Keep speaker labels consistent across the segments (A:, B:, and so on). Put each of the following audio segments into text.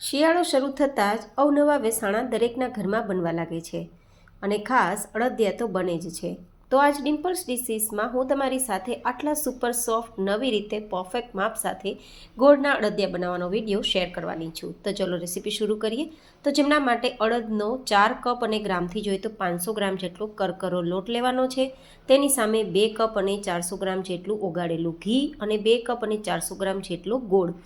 A: શિયાળો શરૂ થતાં જ અવનવા વેસાણા દરેકના ઘરમાં બનવા લાગે છે અને ખાસ અડદિયા તો બને જ છે. તો આજ ડિમ્પલ્સ ડિસીસમાં હું તમારી સાથે આટલા સુપર સોફ્ટ નવી રીતે પરફેક્ટ માપ સાથે ગોળના અડદિયા બનાવવાનો વીડિયો શેર કરવાની છું. તો ચલો રેસીપી શરૂ કરીએ. તો જેમના માટે અડદનો ચાર કપ અને ગ્રામથી જોઈએ તો પાંચસો ગ્રામ જેટલો કરકરો લોટ લેવાનો છે. તેની સામે બે કપ અને ચારસો ગ્રામ જેટલું ઓગાળેલું ઘી અને બે કપ અને ચારસો ગ્રામ જેટલો ગોળ.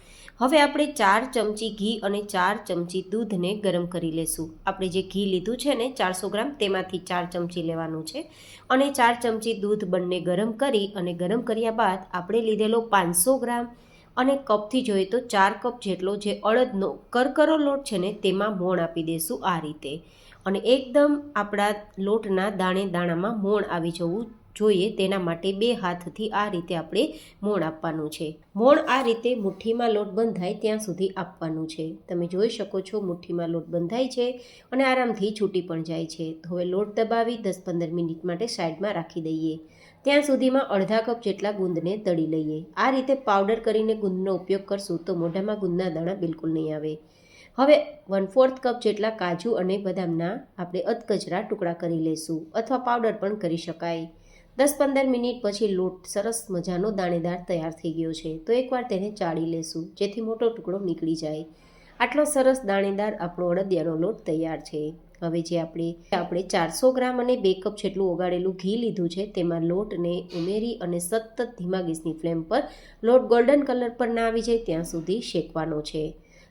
A: હવે આપણે ચાર ચમચી ઘી અને ચાર ચમચી દૂધને ગરમ કરી લેશું. આપણે જે ઘી લીધું છે ને ચારસો ગ્રામ તેમાંથી ચાર ચમચી લેવાનું છે અને ચાર ચમચી દૂધ બંને ગરમ કરી અને ગરમ કર્યા બાદ આપણે લીધેલો પાંચસો ગ્રામ અને કપથી જોઈએ તો ચાર કપ જેટલો જે અડદનો કરકરો લોટ છે ને, તેમાં મોણ આપી દઈશું આ રીતે. અને એકદમ આપણા લોટના દાણે દાણામાં મોણ આવી જવું જોઈએ તેના માટે બે હાથથી આ રીતે આપણે મોણ આપવાનું છે. મોણ આ રીતે મુઠ્ઠીમાં લોટ બંધાય ત્યાં સુધી આપવાનું છે. તમે જોઈ શકો છો મુઠ્ઠીમાં લોટ બંધાય છે અને આરામથી છૂટી પણ જાય છે. તો હવે લોટ દબાવી દસ પંદર મિનિટ માટે સાઈડમાં રાખી દઈએ. ત્યાં સુધીમાં અડધા કપ જેટલા ગુંદને દળી લઈએ. આ રીતે પાવડર કરીને ગુંદનો ઉપયોગ કરશું તો મોઢામાં ગુંદના દાણા બિલકુલ નહીં આવે. હવે વન ફોર્થ કપ જેટલા કાજુ અને બદામના આપણે અધકચરા ટુકડા કરી લઈશું અથવા પાવડર પણ કરી શકાય. દસ પંદર મિનિટ પછી લોટ સરસ મજાનો દાણેદાર તૈયાર થઈ ગયો છે. તો એકવાર તેને ચાળી લેશું, જેથી મોટો ટુકડો નીકળી જાય. આટલો સરસ દાણેદાર આપણો અડદિયાનો લોટ તૈયાર છે. હવે જે આપણે આપણે ચારસો ગ્રામ અને બે કપ જેટલું ઓગાળેલું ઘી લીધું છે, તેમાં લોટને ઉમેરી અને સતત ધીમા ગેસની ફ્લેમ પર લોટ ગોલ્ડન કલર પર ના આવી જાય ત્યાં સુધી શેકવાનો છે.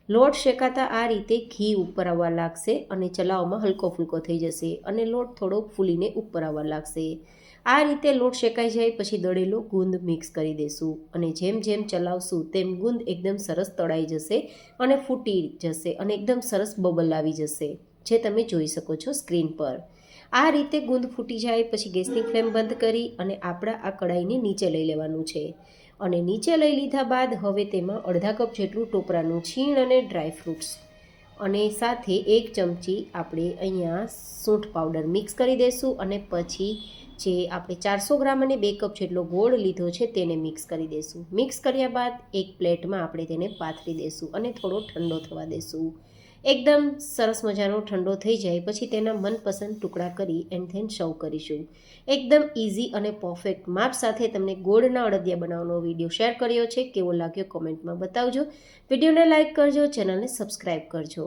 A: લોટ શેકાતા આ રીતે ઘી ઉપર આવવા લાગશે અને ચલાવવામાં હલકો ફૂલકો થઈ જશે અને લોટ થોડો ફૂલીને ઉપર આવવા લાગશે. આ રીતે લોટ શેકાઈ જાય પછી દળેલો ગુંદ મિક્સ કરી દેશું અને જેમ જેમ ચલાવશું તેમ ગુંદ એકદમ સરસ તળાઈ જશે અને ફૂટી જશે અને એકદમ સરસ બબલ આવી જશે. જે તમે જોઈ શકો છો સ્ક્રીન પર. આ રીતે ગુંદ ફૂટી જાય, પછી ગેસની ફ્લેમ બંધ કરી અને આપણા આ કડાઈને નીચે લઈ લેવાનું છે. અને નીચે લઈ લીધા બાદ હવે તેમાં અડધા કપ જેટલું ટોપરાનું છીણ અને ડ્રાય ફ્રૂટ્સ. અને સાથે એક ચમચી આપણે અહીંયા સૂંઠ પાવડર મિક્સ કરી દઈશું અને પછી જે આપણે ચારસો ગ્રામ અને બે કપ જેટલો ગોળ લીધો છે તેને મિક્સ કરી દઈશું મિક્સ કર્યા બાદ એક પ્લેટમાં આપણે તેને પાથરી દઈશું અને થોડો ઠંડો થવા દઈશું એકદમ સરસ મજાનો ઠંડો થઈ જાય, પછી તેના મનપસંદ ટુકડા કરી એન્ડ ધેન સર્વ કરીશું. એકદમ ઇઝી અને પરફેક્ટ માપ સાથે તમને ગોળના અડદિયા બનાવવાનો વીડિયો શેર કર્યો છે, કેવો લાગ્યો કોમેન્ટમાં બતાવજો. વિડીયોને લાઇક કરજો, ચેનલને સબસ્ક્રાઈબ કરજો.